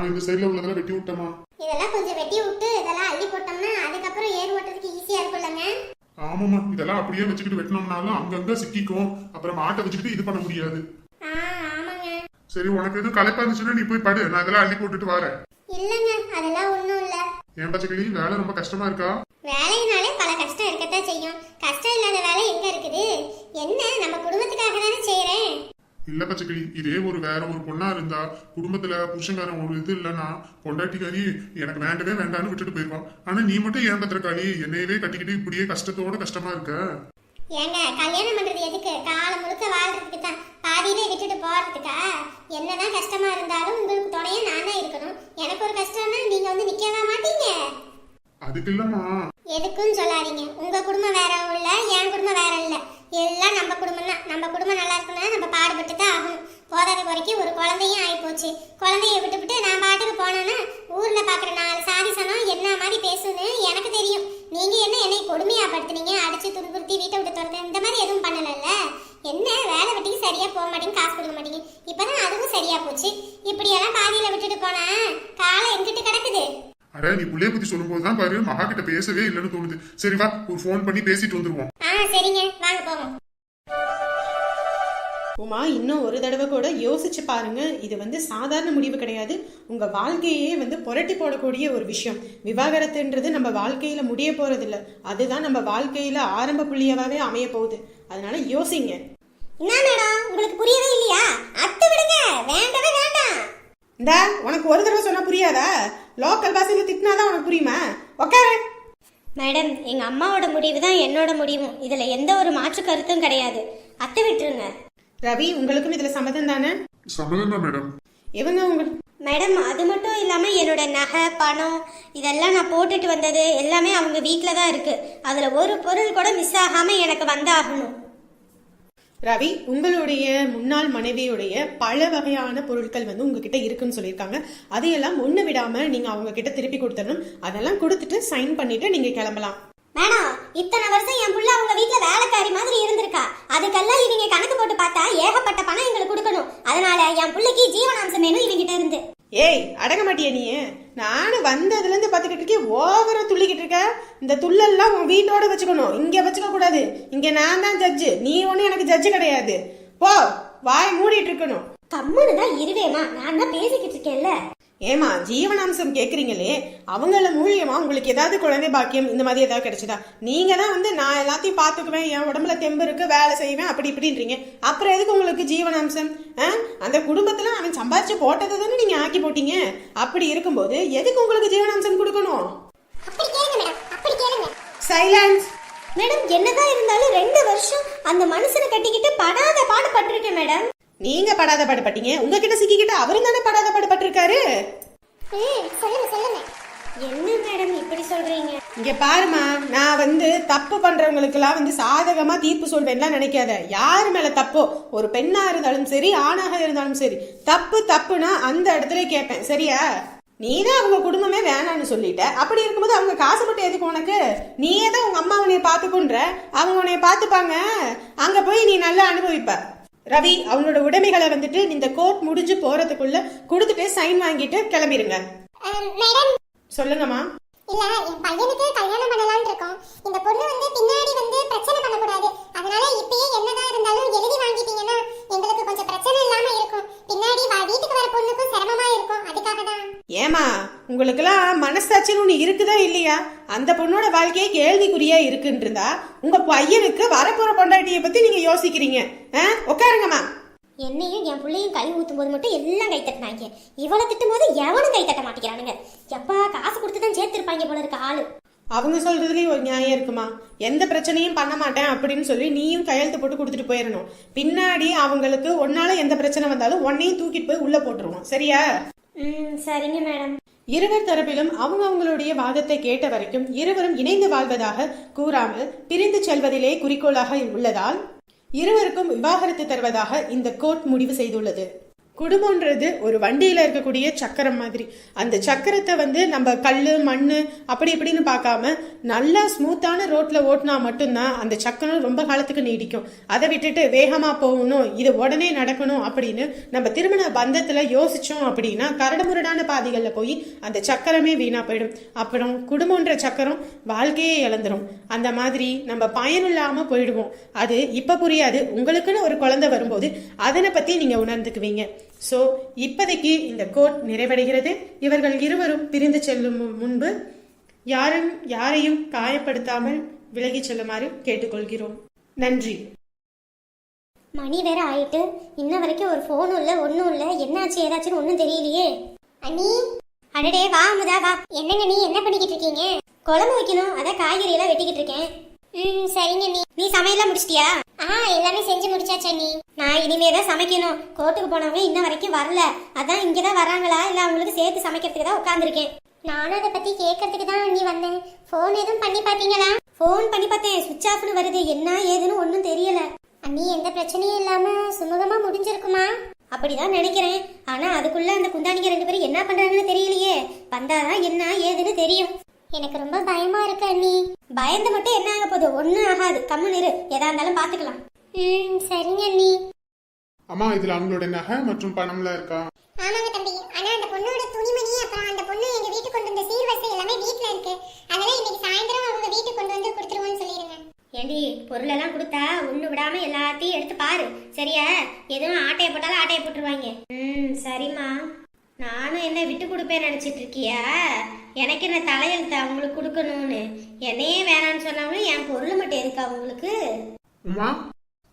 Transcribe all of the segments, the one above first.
ஆ இந்த சைடுல உள்ளதெல்லாம் வெட்டி விட்டமா இதெல்லாம் கொஞ்சம் வெட்டி விட்டு இதெல்லாம் அள்ளி போட்டோம்னா அதுக்கப்புறம் ஏர் ஓட்டுறதுக்கு ஈஸியா இருக்கும்லங்க. ஆமாமா இதெல்லாம் அப்படியே வச்சுக்கிட்டு வெட்டினோம்னாலும் அங்கங்க சிக்கிக்கும். அப்புறம் மாட்டை வச்சுக்கிட்டு இது பண்ண முடியாது. சரி உனக்கு எதுவும் களைப்பா இருந்துச்சுன்னா நீ போய் படு. நான் இதெல்லாம் அள்ளி போட்டுட்டு வரேன். இல்லங்க அதெல்லாம் ஒண்ணும் இல்ல. ஏன் பச்சைக்கிளி வேலை ரொம்ப கஷ்டமா இருக்கா? வேலைனாலே பல கஷ்டம் இருக்கத்தான் செய்யும் கஷ்டம் இல்லாத வேலை எங்க இருக்குது என்ன நம்ம குடும்பத்துக்காக தானே செய்யறேன் இல்ல பச்சைக்கிளி. இதே ஒரு வேற ஒரு பொண்ணா இருந்தா குடும்பத்துல புருஷங்காரன் ஒரு இது இல்லைன்னா பொண்டாட்டிக்காரி எனக்கு வேண்டவே வேண்டான்னு விட்டுட்டு போயிருவான். ஆனா நீ மட்டும் ஏன் பத்திரக்காளி? என்னையவே கட்டிக்கிட்டு இப்படியே கஷ்டத்தோட கஷ்டமா இருக்க? ஏங்க கல்யாணம் பண்றது எதுக்கு? காலம் முழுக்க வாழ்றதுக்கு தான் பாதியிலே விட்டுட்டு போறதுக்கா? என்னதான் கஷ்டமா இருந்தாலும் உங்களுக்கு துணையா நான் தான் இருக்கணும். எனக்கு ஒரு கஷ்டம்னா நீங்க வந்து நிக்கவா மாட்டீங்க. அதுக்கு இல்லம்மா. எதுக்கும் சொல்லாதீங்க. உங்கள் குடும்பம் வேற இல்லை என் குடும்பம் வேற இல்லை. எல்லாம் நம்ம குடும்பம் தான். நம்ம குடும்பம் நல்லா இருக்கணும்னா நம்ம பாடுபட்டு தான் ஆகணும். போதாத குறைக்கு ஒரு குழந்தையும் ஆகிப்போச்சு குழந்தைய விட்டுவிட்டு நான் பாட்டுக்கு போனேன்னா ஊரில் பார்க்குற நாலு சாதி சனம் என்ன மாதிரி பேசுன்னு எனக்கு தெரியும். நீங்கள் என்ன என்னை கொடுமையாக படுத்துனீங்க அடித்து துன்புறுத்தி வீட்டை விட்டு துரத்து இந்த மாதிரி எதுவும் பண்ணலைல்ல? என்ன? வேலை வெட்டிக்கு சரியாக போக மாட்டேங்குது காசு கொடுக்க இப்போ தான் அதுவும் சரியாக போச்சு. இப்படியெல்லாம் பாதியில் விட்டுட்டு போனேன் காலை எங்கிட்டு கிடக்குது? அட நீ புள்ளைய பத்தி சொல்லும்போது தான் பாரு மகா கிட்ட பேசவே இல்லைன்னு தோணுது. சரி வா ஒரு ஃபோன் பண்ணி பேசிட்டு வந்துருவோம். ஆ சரிங்க. வாங்க போவோம். உமா இன்னும் ஒரு தடவை கூட யோசிச்சு பாருங்க. இது வந்து சாதாரண முடிவு கிடையாது. உங்க வாழ்க்கையே வந்து புரட்டி போடக்கூடிய ஒரு விஷயம். விவாகரத்துன்றது நம்ம வாழ்க்கையில முடிய போறதில்ல. அதுதான் நம்ம வாழ்க்கையில ஆரம்ப புள்ளியாவே அமைய போகுது. அதனால யோசிங்க. என்ன மேடம் உங்களுக்கு புரியவே இல்லையா? அத்து விடுங்க. வேண்டவே இந்தா உனக்கு ஒரு தடவை சொன்னா புரியாதா? லோக்கல் பாஷையில திட்டினாதான் உனக்கு புரியுமா? உக்காரு. மேடம் எங்க அம்மாவோட முடிவு தான் என்னோட முடிவும். இதுல எந்த ஒரு மாற்று கருத்தும் கிடையாது. அத்தை விட்டுருங்க. ரவி உங்களுக்கும் இதுல சம்மதம் தானே? சம்மதம் தான் மேடம். இவங்க உங்க மேடம் அது மட்டும் இல்லாம என்னோட நகை பணம் இதெல்லாம் நான் போட்டுட்டு வந்தது எல்லாமே அவங்க வீட்டில் தான் இருக்கு. அதுல ஒரு பொருள் கூட மிஸ் ஆகாம எனக்கு வந்தாகணும். ரவி உங்களுடைய முன்னாள் மனைவியுடைய பல வகையான பொருட்கள் வந்து உங்ககிட்ட இருக்குன்னு சொல்லியிருக்காங்க. அதையெல்லாம் ஒண்ணு விடாம நீங்க அவங்க கிட்ட திருப்பி கொடுத்துடணும். அதெல்லாம் கொடுத்துட்டு சைன் பண்ணிட்டு நீங்க கிளம்பலாம். மேடம் இத்தனை வருஷம் என் புள்ள அவங்க வீட்ல வேலைக்காரி மாதிரி இருந்திருக்கா. அதுக்கெல்லாம் இவங்க கணக்கு போட்டு பார்த்தா ஏகப்பட்ட பணம் எங்களுக்கு கொடுக்கணும். அதனால என் புள்ளைக்கு ஜீவனாம்சம் வேணும் இவங்கிட்ட இருந்து. ஏய் அடங்க மாட்டியா நீ நானும் வந்ததுலேருந்து பார்த்துக்கிட்டு இருக்கேன். ஓவராக துள்ளிக்கிட்டு இருக்க. இந்த துள்ளெல்லாம் உன் வீட்டோட வச்சுக்கணும். இங்கே வச்சுக்க கூடாது. இங்கே நான் தான் ஜட்ஜு நீ ஒன்றும் எனக்கு ஜட்ஜு கிடையாது. போ. வாய் மூடிட்டு இருக்கணும். கம்முன்னு தான் இருவேமா நான் தான் பேசிக்கிட்டு இருக்கேன்ல. ஏமா ஜீவனாம்சம் கேக்குறீங்களே? அவங்கள மூலியமா உங்களுக்கு ஏதாவது குழந்தை பாக்கியம் இந்த மாதிரி ஏதாவது கிடைச்சதா? நீங்க தான் வந்து நான் எல்லாத்தையும் பாத்துக்குவேன் என் உடம்புல தெம்பு இருக்கு வேலை செய்வேன் அப்படி இப்படின்றீங்க. அப்புறம் எதுக்கு உங்களுக்கு ஜீவனாம்சம்? அந்த குடும்பத்துல அவன் சம்பாதிச்சு போட்டதை தானே நீங்க ஆக்கி போட்டீங்க? அப்படி இருக்கும்போது எதுக்கு உங்களுக்கு ஜீவனாம்சம் கொடுக்கணும்? Silence madam. என்னதான் இருந்தாலும் ரெண்டு வருஷம் அந்த மனுஷனை கட்டிக்கிட்டு படாத பாடு பட்டிருக்கேன் மேடம். நீங்க படாத பாடுபட்டீங்க உங்ககிட்ட சிக்கிக்கிட்டு அவரும் தானே படாத பாடுபட்டிருக்காரு சொல்லுங்க சொல்லுங்க. என்ன மேடம் இப்படி சொல்றீங்க? இங்க பாருமா நான் வந்து தப்பு பண்றவங்களுக்கெல்லாம் வந்து சாதகமா தீர்ப்பு சொல்வேன்லாம் நினைக்காத. யார் மேல தப்போ ஒரு பெண்ணா இருந்தாலும் சரி ஆணாக இருந்தாலும் சரி தப்பு தப்புனா அந்த இடத்துல கேட்பேன் சரியா? நீ தான் அவங்க குடும்பமே வேணாம்னு சொல்லிட்ட. அப்படி இருக்கும்போது அவங்க காசு மட்டும் எதுக்கு உனக்கு? நீயே தான் உங்க அம்மா உன்னைய பாத்துக்குன்ற அவங்க உன்னைய பாத்துப்பாங்க அங்க போய் நீ நல்லா அனுபவிப்ப. ரவி அவங்களோட உடைமைகளை வந்துட்டு இந்த கோர்ட் முடிஞ்சு போறதுக்குள்ள கொடுத்துட்டு சைன் வாங்கிட்டு கிளம்பிருங்க. சொல்லுங்கம்மா. இல்ல என் பையனுக்கு கல்யாணம் பண்ணலாம்னு இருக்கோம். இந்த பொண்ணு வந்து பின்னாடி வந்து பிரச்சனை பண்ணக்கூடாது. அதனால இப்பயே என்னதான் இருந்தாலும் எழுதி வாங்கிட்டீங்கன்னா எங்களுக்கு கொஞ்சம் பிரச்சனை இல்லாம இருக்கும் பின்னாடி வா- வீட்டுக்கு வர பொண்ணுக்கும் சிரமமா இருக்கும் அதுக்காக தான் ஏமா உங்களுக்கெல்லாம் மனசாட்சின்னு ஒண்ணு இருக்குதா இல்லையா? அந்த பொண்ணோட வாழ்க்கையே கேள்விக்குறியா இருக்குன்னு இருந்தா உங்க பையனுக்கு வரப்போற பொண்டாட்டிய பத்தி நீங்க யோசிக்கிறீங்க? உட்காருங்கம்மா. என்னையும் என் பிள்ளையும் கை ஊத்தும் போது மட்டும் எல்லாம் கை தட்டினாங்க. இவளை திட்டும் போது எவனும் கை தட்ட மாட்டேங்கிறானுங்க. எப்பா காசு கொடுத்து தான் சேர்த்திருப்பாங்க போல இருக்க ஆளு. அவங்க சொல்றதுலயும் ஒரு நியாயம் இருக்குமா? எந்த பிரச்சனையும் பண்ண மாட்டேன் அப்படின்னு சொல்லி நீயும் கையெழுத்து போட்டு கொடுத்துட்டு போயிடணும். பின்னாடி அவங்களுக்கு ஒன்னால எந்த பிரச்சனை வந்தாலும் உன்னையும் தூக்கிட்டு போய் உள்ள போட்டுருவோம். சரியா? ம் சரிங்க மேடம். இருவர் தரப்பிலும் அவங்க அவங்களுடைய வாதத்தை கேட்ட வரைக்கும் இருவரும் இணைந்து வாழ்வதாக கூறாமல் பிரிந்து செல்வதிலே குறிக்கோளாக உள்ளதால் இருவருக்கும் விவாகரத்து தருவதாக இந்த கோர்ட் முடிவு செய்துள்ளது. குடும்பம்ன்றது ஒரு வண்டியில் இருக்கக்கூடிய சக்கரம் மாதிரி. அந்த சக்கரத்தை வந்து நம்ம கல் மண் அப்படி இப்படின்னு பார்க்காம நல்லா ஸ்மூத்தான ரோட்ல ஓட்டினா மட்டும்தான் அந்த சக்கரம் ரொம்ப காலத்துக்கு நீடிக்கும். அதை விட்டுட்டு வேகமா போகணும் இது உடனே நடக்கணும் அப்படின்னு நம்ம திருமண பந்தத்துல யோசிச்சோம் அப்படின்னா கரடுமுரடான பாதைகளில் போய் அந்த சக்கரமே வீணா போயிடும். அப்புறம் குடும்பம்ன்ற சக்கரம் வாழ்க்கையே இழந்துரும். அந்த மாதிரி நம்ம பயனில்லாம போயிடுவோம். அது இப்ப புரியாது. உங்களுக்குன்னு ஒரு குழந்தை வரும்போது அதனை பத்தி நீங்க உணர்ந்துக்குவீங்க. ஸோ இப்போதைக்கு இந்த கோட் நிறைவடைகிறது. இவர்கள் இருவரும் பிரிந்து செல்லும் முன்பு யாரும் யாரையும் காயப்படுத்தாமல் விலகி செல்லுமாறு கேட்டுக்கொள்கிறோம். நன்றி. மணி வேற ஆயிட்டு. இன்ன வரைக்கும் ஒரு ஃபோனும் இல்ல ஒன்றும் இல்ல. என்னாச்சு ஏதாச்சுன்னு ஒன்றும் தெரியலையே. அண்ணி. அடடே வா அமுதா வா. என்னங்க நீ என்ன பண்ணிக்கிட்டு இருக்கீங்க? குழம்பு வைக்கணும். அதான் காய்கறி எல்லாம் வெட்டிக்கிட்டு இருக்கேன். ம் சரிங்க நீ நீ சமையல்லாம் முடிச்சிட்டியா? ஆ எல்லாமே செஞ்சு முடிச்சாச்சா நீ. நான் இனிமே தான் சமைக்கணும். கோர்ட்டுக்கு போனவங்க இன்ன வரைக்கும் வரல. அதான் இங்கே தான் வராங்களா? இல்லை அவங்களுக்கு சேர்த்து சமைக்கிறதுக்கு தான் உட்காந்துருக்கேன் நானும் அதை பத்தி கேட்கறதுக்கு தான் நீ வந்தேன். ஃபோன் எதுவும் பண்ணி பார்த்தீங்களா? ஃபோன் பண்ணி பார்த்தேன். சுவிட்ச் ஆஃப்னு வருது. என்ன ஏதுன்னு ஒன்றும் தெரியல. அண்ணி எந்த பிரச்சனையும் இல்லாம சுமூகமா முடிஞ்சிருக்குமா? அப்படிதான் நினைக்கிறேன். ஆனா அதுக்குள்ள அந்த குந்தாணிங்க ரெண்டு பேரும் என்ன பண்றாங்கன்னு தெரியலையே. வந்தாதான் என்ன ஏதுன்னு தெரியும். எனக்கு ரொம்ப பயமா இருக்கு அண்ணி. பயந்து மட்டும் என்ன ஆக போகுது? ஒண்ணும் ஆகாது. கம்முன்னு இரு எதா இருந்தாலும் பாத்துக்கலாம். ம் சரிங்க அண்ணி. அம்மா இதுல அவங்களோட நகை மற்றும் பணம்லாம் இருக்கா? ஆமாங்க தம்பி. ஆனா அந்த பொண்ணோட துணிமணி அப்புறம் அந்த பொண்ணு எங்க வீட்டுக்கு கொண்டு வந்த சீர்வரிசை எல்லாமே வீட்ல இருக்கு அதெல்லாம் இன்னைக்கு சாயந்தரம் அவங்க வீட்டுக்கு கொண்டு வந்து கொடுத்துருவோம்னு சொல்லிருங்க ஏண்டி பொருள் எல்லாம் கொடுத்தா ஒண்ணு விடாம எல்லாத்தையும் எடுத்து பாரு சரியா எதுவும் ஆட்டைய போட்டாலும் ஆட்டைய போட்டுருவாங்க ம் சரிம்மா நானும் என்ன விட்டு கொடுப்பேன் நினைச்சிட்டு இருக்கியா எனக்கு என்ன தலையெழுத்து அவங்களுக்கு கொடுக்கணும்னு என்னையே வேணான்னு சொன்னாலும் என் பொருள் மட்டும் எதுக்கு அவங்களுக்கு உமா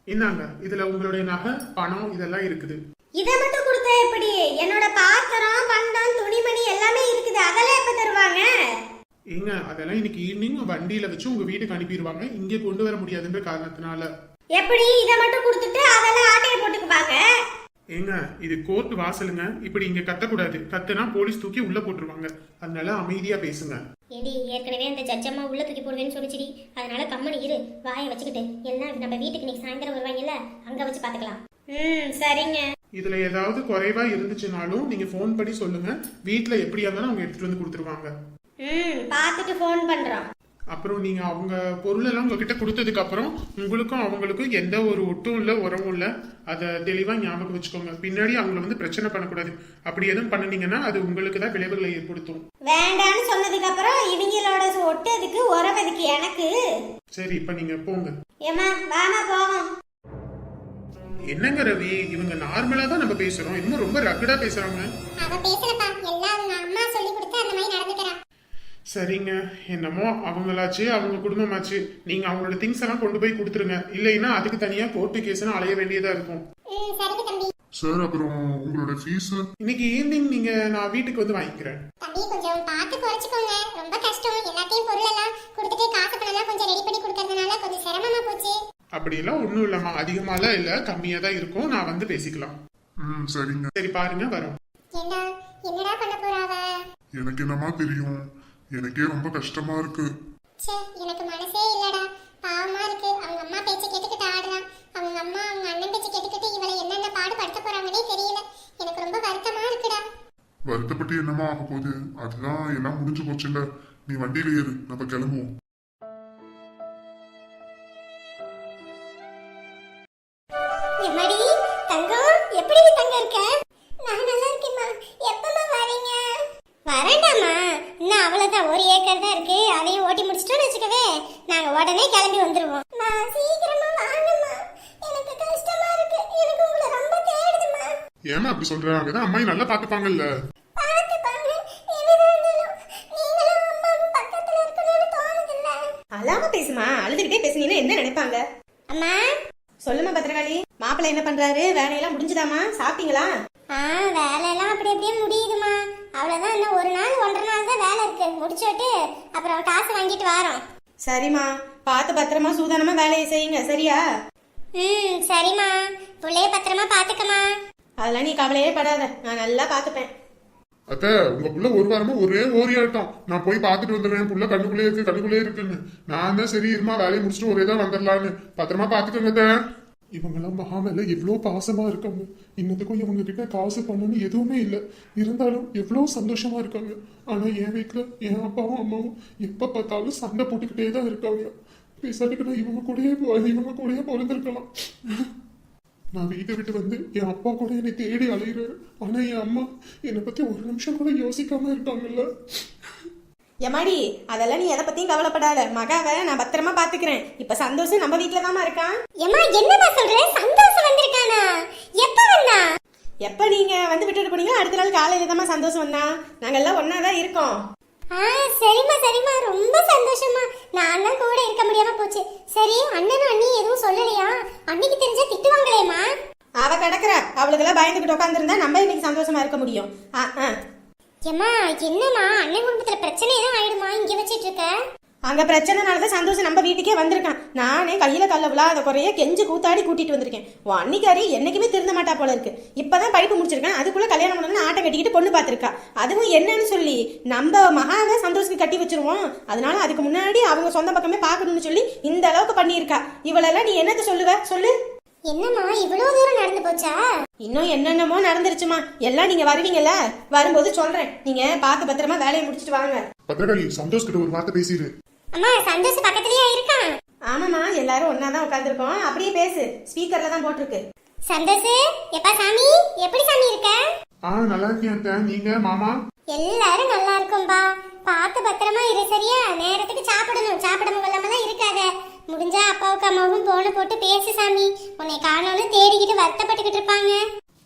இந்தாங்க இதுல உங்களுடைய நகை பணம் இதெல்லாம் இருக்குது. இதை மட்டும் கொடுத்தா எப்படி? என்னோட பாத்திரம் பண்டம் துணிமணி எல்லாமே இருக்குது. அதெல்லாம் எப்ப தருவாங்க? ஏங்க அதெல்லாம் இன்னைக்கு ஈவினிங் வண்டியில வச்சு உங்க வீட்டுக்கு அனுப்பிடுவாங்க. இங்கே கொண்டு வர முடியாதுன்ற காரணத்தினால. எப்படி? இதை மட்டும் கொடுத்துட்டு அதெல்லாம் ஆட்டையை போட்டுக்குவாங்க? ஏங்க இது கோர்ட் வாசலுங்க. இப்படி இங்க கத்தக்கூடாது. கத்துனா போலீஸ் தூக்கி உள்ள போட்டுருவாங்க. அதனால அமைதியா பேசுங்க. ஏடி ஏற்கனவே அந்த ஜட்ஜம்மா உள்ள தூக்கி போடுவேன்னு சொல்லிச்சிடி. அதனால கம்மனி இரு வாயை வச்சுக்கிட்டு. எல்லாம் நம்ம வீட்டுக்கு இன்னைக்கு சாயந்தரம் வருவாங்கல்ல அங்க வச்சு பாத்துக்கலாம். ம் சரிங்க. இதுல ஏதாவது குறைவா இருந்துச்சுனாலும் நீங்க ஃபோன் பண்ணி சொல்லுங்க. வீட்ல எப்படியா இருந்தாலும் அவங்க எடுத்துட்டு வந்து கொடுத்துருவாங்க. ம் பார்த்துட்டு ஃபோன் பண்றோம். அப்புறம் நீங்க அவங்க பொருள் எல்லாம் உங்ககிட்ட கொடுத்ததுக்கு அப்புறம் உங்களுக்கும் அவங்களுக்கும் எந்த ஒரு ஒட்டும் இல்ல உறவும் இல்ல. அதை தெளிவா ஞாபகம் வச்சுக்கோங்க. பின்னாடி அவங்கள வந்து பிரச்சனை பண்ணக்கூடாது. அப்படி எதுவும் பண்ணுனீங்கன்னா அது உங்களுக்கு தான் விளைவுகளை ஏற்படுத்தும். வேண்டான்னு சொன்னதுக்கு அப்புறம் இவங்களோட ஒட்டதுக்கு உறவதுக்கு எனக்கு. சரி இப்ப நீங்க போங்க. ஏமா வாமா போவோம். என்னங்க ரவி? இவங்க நார்மலா தான் நம்ம பேசுறோம். இன்னும் ரொம்ப ரகடா பேசுறாங்க. அவ பேசலப்பா எல்லாம் அவங்க அம்மா சொல்லி கொடுத்து அந்த மாதிரி நடந்துக்கிறா. சரிங்க. என்னமோ அவங்களாச்சு அவங்க குடும்பமாச்சு. நீங்க அவங்களோட திங்ஸ் எல்லாம் கொண்டு போய் கொடுத்துருங்க. இல்லைன்னா அதுக்கு தனியா கோர்ட்டு கேஸ்னு அலைய வேண்டியதா இருக்கும். ம் சரிங்க தம்பி. சார் அப்புறம் உங்களோட ஃபீஸ் இன்னைக்கு ஈவினிங் நீங்க நான் வீட்டுக்கு வந்து வாங்கிக்கிறேன். தம்பி கொஞ்சம் பார்த்து குறைச்சிக்கோங்க. ரொம்ப கஷ்டம். எல்லாத்தையும் பொருள் எல்லாம் கொடுத்துட்டு காசு பணம் கொஞ்சம் ரெடி பண்ணி கொடுக்கறதுனால கொஞ்சம் சிரமமா போச்சு. அப்படியெல்லாம் ஒன்றும் இல்லைம்மா. அதிகமாலாம் இல்லை கம்மியாக தான் இருக்கும். நான் வந்து பேசிக்கலாம். ம் சரிங்க. சரி பாருங்க வரோம். ஏண்டா? என்னடா பண்ண போறாவ எனக்கு என்னமா தெரியும்? எனக்கே ரொம்ப கஷ்டமா இருக்கு. ச்சே எனக்கு மனசே இல்லடா. பாவமா இருக்கு. அவங்க அம்மா பேச்ச கேட்டுக்கிட்டு ஆடுறான். அவங்க அம்மா அவங்க அண்ணன் பேச்ச கேட்டுக்கிட்டு இவளை என்னென்ன பாடு படுத்த போறாங்கன்னே தெரியல. எனக்கு ரொம்ப வருத்தமா இருக்குடா. வருத்தப்பட்டு என்னமா ஆக போகுது? அதுதான் எல்லாம் முடிஞ்சு போச்சுல்ல. நீ வண்டியில ஏறு. நம்ம கிளம்புவோம். அப்படி சொல்றாங்க. தான் அம்மாயி நல்லா பார்த்துப்பாங்கல்ல. பாத்துப்பாங்க என்னதான் இருந்தாலும் நீங்களும் அம்மாவும் பக்கத்துல இருக்கணும்னு தோணுதுல்ல அழாம பேசுமா. அழுதுகிட்டே பேசுனீங்கன்னா என்ன நினைப்பாங்க? அம்மா. சொல்லுமா பத்திரகாளி. மாப்பிள்ளை என்ன பண்றாரு? வேலையெல்லாம் முடிஞ்சுதாமா? சாப்பிட்டீங்களா? ஆ வேலையெல்லாம் அப்படி அப்படியே முடியுதுமா அவ்வளோதான் இன்னும் ஒரு நாள் ஒன்றரை நாள் தான் வேலை இருக்கு. முடிச்சுட்டு அப்புறம் காசு வாங்கிட்டு வரோம். சரிம்மா. பார்த்து பத்திரமா சூதானமா வேலையை செய்யுங்க. சரியா? ம் சரிம்மா. புள்ளைய பத்திரமா பார்த்துக்கம்மா. அதெல்லாம் நீ கவலையே படாத. நான் நல்லா பார்த்துப்பேன். அத்த உங்க புள்ள ஒரு வாரமா ஒரே ஓரியாட்டம். நான் போய் பார்த்துட்டு வந்துடுறேன். புள்ள கண்ணுக்குள்ளே இருக்கு கண்ணுக்குள்ளே இருக்குன்னு. நான் தான் சரி இருமா வேலையை முடிச்சுட்டு ஒரே தான் வந்துடலான்னு. பத்திரமா பாத்துக்கோங்க அத்தை. இவங்கெல்லாம் மகாமேல எவ்வளோ பாசமா இருக்காங்க. இன்னத்துக்கும் இவங்க கிட்ட காசு பண்ணணும் எதுவுமே இல்லை. இருந்தாலும் எவ்வளோ சந்தோஷமா இருக்காங்க. ஆனா என் வீட்டில் என் அப்பாவும் அம்மாவும் எப்ப பார்த்தாலும் சண்டை போட்டுக்கிட்டே தான் இருக்காங்க. பேசாட்டுக்கு நான் இவங்க கூடயே போ- இவங்க கூடயே பிறந்திருக்கலாம். நான் வீட்டை விட்டு வந்து என் அப்பா கூட என்னை தேடி அலையிறாரு. ஆனா என் அம்மா என்னை பத்தி ஒரு நிமிஷம் கூட யோசிக்காம இருக்காங்கல்ல. எம்மாடி அதெல்லாம் நீ எதை பத்தியும் கவலைப்படாத. மகாவை நான் பத்திரமா பாத்துக்கிறேன். இப்ப சந்தோஷம் நம்ம வீட்டுல தாமா இருக்கான் ஏமா என்னமா சொல்ற? சந்தோஷம் வந்திருக்கானா? எப்ப வந்தா? எப்ப நீங்க வந்து விட்டுட்டு போனீங்களோ அடுத்த நாள் காலையில தாம்மா சந்தோஷம் வந்தா. நாங்க எல்லாம் ஒன்னா தான் இருக்கோம். ஆ சரிம்மா சரிம்மா. ரொம்ப சந்தோஷமா நான் தான் கூட இருக்க முடியாம போச்சு. சரி அண்ணனும் அண்ணி எதுவும் சொல்லலையா? அன்னைக்கு தெரிஞ்சா திட்டுவாங்களேம்மா. அவ கிடக்குற. அவளுக்கெல்லாம் பயந்துகிட்டு உட்காந்துருந்தா நம்ம இன்னைக்கு சந்தோஷமா இருக்க முடியும். ஆ ஆ. ஏம்மா என்னம்மா? அண்ணன் குடும்பத்துல பிரச்சனை எதுவும் ஆயிடுமா? இங்க வச்சிட்டு இருக்க? அங்க பிரச்சனைனால தான் சந்தோஷம் நம்ம வீட்டுக்கே வந்திருக்கான். நானே கையில கல்ல விழாத குறைய கெஞ்சு கூத்தாடி கூட்டிட்டு வந்திருக்கேன். உன் அன்னிக்காரி என்னைக்குமே திருந்த மாட்டா போல இருக்கு. இப்பதான் படிப்பு முடிச்சிருக்கேன். அதுக்குள்ள கல்யாணம் பண்ணணும்னு ஆட்டம் கட்டிக்கிட்டு பொண்ணு பார்த்திருக்கா. அதுவும் என்னன்னு சொல்லி நம்ம மகாவை சந்தோஷத்துக்கு கட்டி வச்சிருவோம். அதனால அதுக்கு முன்னாடி அவங்க சொந்த பக்கமே பார்க்கணும்னு சொல்லி இந்த அளவுக்கு பண்ணியிருக்கா. இவளெல்லாம் நீ என்னத்த சொல்லுவ? சொல்லு. என்னம்மா இவ்வளவு தூரம் நடந்து போச்சா? இன்னும் என்னென்னமோ நடந்துருச்சுமா. எல்லாம் நீங்க வருவீங்கல்ல? வரும்போது சொல்றேன். நீங்க பார்த்து பத்திரமா வேலையை முடிச்சிட்டு வாங்க. சந்தோஷ் கிட்ட ஒரு வார்த்தை பேசிடு. அம்மா சந்தோஷ் பக்கத்துலயே இருக்கான். ஆமாம்மா எல்லாரும் ஒன்னா தான் உட்காந்துருக்கோம் அப்படியே பேசு. ஸ்பீக்கர்ல தான் போட்டிருக்கு. சந்தோஷ் எப்பா சாமி? எப்படி சாமி இருக்க? ஆ நல்லா இருக்கேன் அத்தை. நீங்க மாமா? எல்லாரும் நல்லா இருக்கும்பா. பார்த்து பத்திரமா இரு சரியா? நேரத்துக்கு சாப்பிடணும். சாப்பிடாம கொள்ளாமலாம் இருக்காத. முடிஞ்சா அப்பாவுக்கு அம்மாவும் போன போட்டு பேசு சாமி. உன்னை காணோன்னு தேடிக்கிட்டு வருத்தப்பட்டுக்கிட்டு இருப்பாங்க.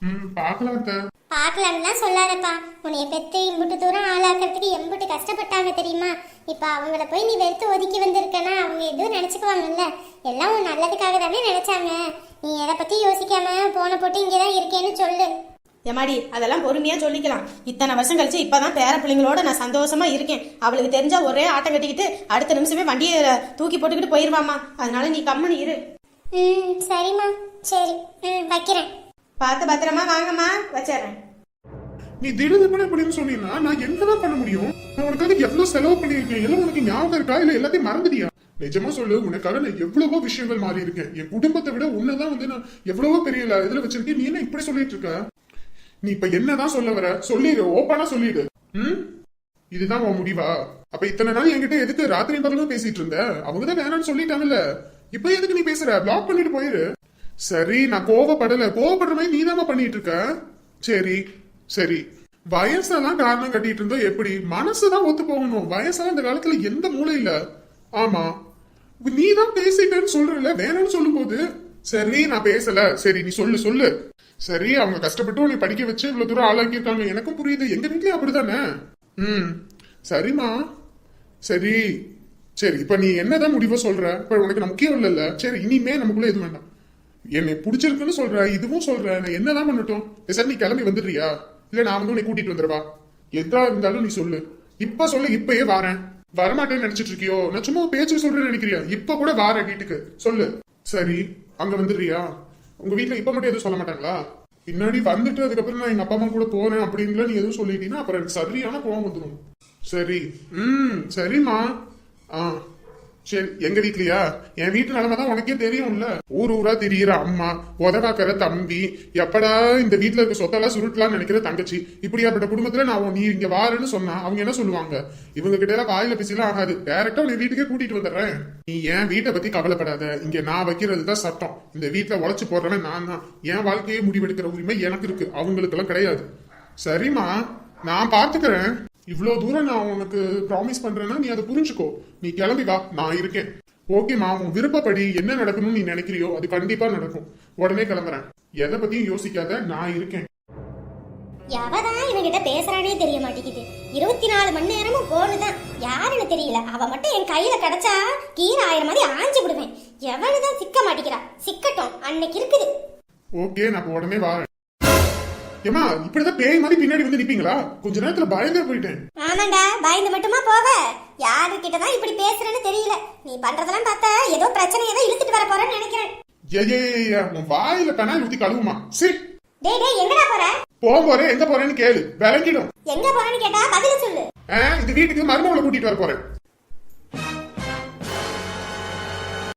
ம் பார்க்கலாம் அத்தை. பார்க்கலாம்லாம் சொல்லாதப்பா. உன்னைய பெத்து இம்புட்டு தூரம் ஆளாக்குறதுக்கு எம்புட்டு கஷ்டப்பட்டாங்க தெரியுமா? இப்ப அவங்கள போய் நீ வெறுத்து ஒதுக்கி வந்திருக்கனா அவங்க எதுவும் நினைச்சுக்குவாங்கல்ல? எல்லாம் உன் நல்லதுக்காக தானே நினைச்சாங்க. நீ எதை பத்தி யோசிக்காம போன போட்டு இங்கதான் இருக்கேன்னு சொல்லு. எம்மாடி அதெல்லாம் பொறுமையா சொல்லிக்கலாம். இத்தனை வருஷம் கழிச்சு இப்பதான் பேர பிள்ளைங்களோட நான் சந்தோஷமா இருக்கேன். அவளுக்கு தெரிஞ்சா ஒரே ஆட்டம் கட்டிக்கிட்டு அடுத்த நிமிஷமே வண்டியை தூக்கி போட்டுக்கிட்டு போயிருவாமா அதனால நீ கம்முனு இரு. ம் சரிம்மா. சரி. ம் வைக்கிறேன். பார்த்து பத்திரமா வாங்கம்மா. வச்சிடுறேன். நீ திடீர்னு அப்படின்னு சொன்னீங்கன்னா நான் என்னதான் பண்ண முடியும்? நான் உனக்காக எவ்வளவு செலவு பண்ணியிருக்கேன்? எல்லாம் உனக்கு ஞாபகம் இருக்கா? இல்ல எல்லாத்தையும் மறந்துட்டியா? நிஜமா சொல்லு உனக்காக நான் எவ்வளவோ விஷயங்கள் மாறி இருக்கேன் என் குடும்பத்தை விட உன்னதான் வந்து நான் எவ்வளவோ பெரிய இதுல வச்சிருக்கேன். நீ என்ன இப்படி சொல்லிட்டு இருக்க? நீ இப்ப என்னதான் சொல்ல வர? சொல்லிடு ஓப்பனா சொல்லிடு. ம்? இதுதான் உன் முடிவா? அப்ப இத்தனை நாள் என்கிட்ட எதுக்கு ராத்திரி பகலும் பேசிட்டு இருந்த? அவங்க தான் வேணாம்னு சொல்லிட்டாங்கல்ல. இப்ப எதுக்கு நீ பேசுற? பிளாக் பண்ணிட்டு போயிரு. சரி நான் கோவப்படல. கோவப்படுற மாதிரி நீதாம்மா பண்ணிட்டு இருக்க. சரி சரி வயசெல்லாம் காரணம் கட்டிட்டு இருந்தா எப்படி? மனசுதான் ஒத்து போகணும். வயசெல்லாம் இந்த காலத்துல எந்த மூளை இல்ல ஆமா. நீ தான் பேசிட்டேன்னு சொல்றல வேணும்னு சொல்லும்போது சரி நான் பேசல. சரி நீ சொல்லு சொல்லு. சரி அவங்க கஷ்டப்பட்டு உன்னை படிக்க வச்சு இவ்வளவு தூரம் ஆளாக்கியிருக்காங்க. எனக்கும் புரியுது. எங்க வீட்லயும் அப்படிதானே ம். சரிம்மா. சரி. சரி இப்ப நீ என்னதான் முடிவோ சொல்ற? இப்ப உனக்கு நான் முக்கியம் இல்லைல்ல. சரி இனிமே நமக்குள்ள எதுவும் வேண்டாம். என்னை பிடிச்சிருக்குன்னு சொல்ற இதுவும் சொல்ற. நான் என்னதான் பண்ணட்டும்? சரி நீ கிளம்பி வந்துடுறியா? இல்ல நான் வந்து உன்னை கூட்டிட்டு வந்துடுவா? எதா இருந்தாலும் நீ சொல்லு. இப்ப சொல்லு இப்பயே வாரேன். வரமாட்டேன்னு நினைச்சிட்டு இருக்கியோ? நான் சும்மா பேச்சு சொல்றேன்னு நினைக்கிறியா? இப்ப கூட வாரேன் வீட்டுக்கு. சொல்லு. சரி அங்க வந்துடுறியா? உங்க வீட்டுல இப்ப மட்டும் எதுவும் சொல்ல மாட்டாங்களா? பின்னாடி வந்துட்டு அதுக்கப்புறம் நான் எங்க அப்பா அம்மா கூட போறேன் அப்படின்னு நீ எதுவும் சொல்லிட்டீங்கன்னா அப்புறம் எனக்கு சரியான கோவம் வந்துடும் சரி. ம் சரிம்மா. ஆ. சரி எங்க வீட்லயா? என் வீட்டு நிலைமை தான் உனக்கே தெரியும்ல. ஊர் ஊரா திரியிற அம்மா உதவாக்கிற தம்பி எப்படா இந்த வீட்ல இருக்க சொத்தெல்லாம் சுருட்டலாம்னு நினைக்கிற தங்கச்சி? இப்படியாப்பட்ட குடும்பத்துல நான் நீ இங்க வாருன்னு சொன்னா அவங்க என்ன சொல்லுவாங்க? இவங்க கிட்ட எல்லாம் வாயில பேசிலாம் ஆகாது. டைரக்டா உன் வீட்டுக்கே கூட்டிட்டு வந்துடுறேன். நீ என் வீட்டை பத்தி கவலைப்படாத? இங்க நான் வைக்கிறது தான் சட்டம். இந்த வீட்டுல உழைச்சு போடுறவன் நான் தான். என் வாழ்க்கையை முடிவெடுக்கிற உரிமை எனக்கு இருக்கு. அவங்களுக்கெல்லாம் கிடையாது. சரிம்மா நான் பார்த்துக்கிறேன் இவ்வளவு தூரம் நான் உனக்கு ப்ராமிஸ் பண்றேன்னா நீ அதை புரிஞ்சுக்கோ. நீ கிளம்பி வா நான் இருக்கேன். ஓகேம்மா உன் விருப்பப்படி என்ன நடக்கணும்னு நீ நினைக்கிறியோ அது கண்டிப்பா நடக்கும். உடனே கிளம்புறேன். எதை பத்தியும் யோசிக்காத நான் இருக்கேன். எவதான் இவங்கிட்ட பேசுறானே தெரிய மாட்டேங்குது. இருபத்தி நாலு மணி நேரமும் போனுதான் யாருன்னு தெரியல. அவ மட்டும் என் கையில கிடைச்சா கீரை ஆயிரம் மாதிரி ஆஞ்சு விடுவேன். எவனுதான் சிக்க மாட்டேங்கிறா. சிக்கட்டும். அன்னைக்கு இருக்குது. ஓகே நான் உடனே வரேன். ஏமா இப்படிதான் பேய் மாதிரி பின்னாடி வந்து நிப்பீங்களா? கொஞ்ச நேரத்துல பயங்கர போயிட்டேன். ஆமாண்டா பயந்து மட்டுமா போவ? யாரு கிட்டதான் இப்படி பேசுறேன்னு தெரியல. நீ பண்றதெல்லாம் பார்த்தா ஏதோ பிரச்சனை ஏதோ இழுத்துட்டு வர போறேன்னு நினைக்கிறேன். ஏ ஏ, ஏ, ஏ, உன் வாயில பெனாயில் ஊத்தி கழுவுமா. சரி டேய் டேய் எங்கடா போற? போக போறேன் எங்க போறேன்னு கேளு. விளங்கிடும். எங்க போறேன்னு கேட்டா பதில சொல்லு. ஆ, இந்த வீட்டுக்கு மருமகளை கூட்டிட்டு வர போறேன்.